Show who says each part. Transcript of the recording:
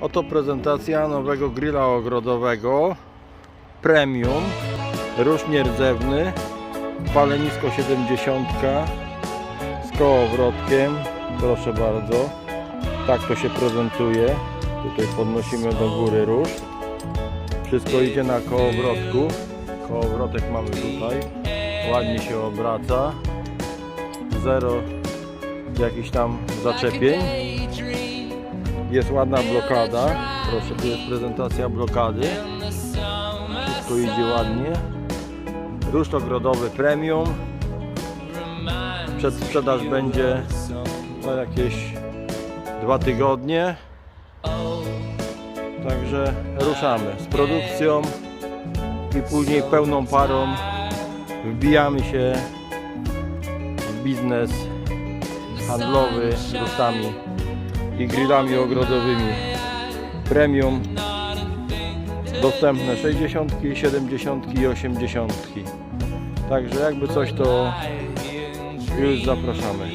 Speaker 1: Oto prezentacja nowego grilla ogrodowego. Premium Róż nierdzewny Palenisko 70 z kołowrotkiem. Proszę bardzo. Tak to się prezentuje. Tutaj podnosimy do góry róż. Wszystko idzie na kołowrotku. Kołowrotek mamy tutaj. Ładnie się obraca. Zero jakichś tam zaczepień jest ładna blokada. Proszę, tu jest prezentacja blokady. Wszystko idzie ładnie. Róż ogrodowy premium. Przedsprzedaż będzie za jakieś dwa tygodnie. Także ruszamy z produkcją i później pełną parą wbijamy się w biznes handlowy ruszami i grillami ogrodowymi. Premium. Dostępne 60, 70 i 80 także jakby coś to już zapraszamy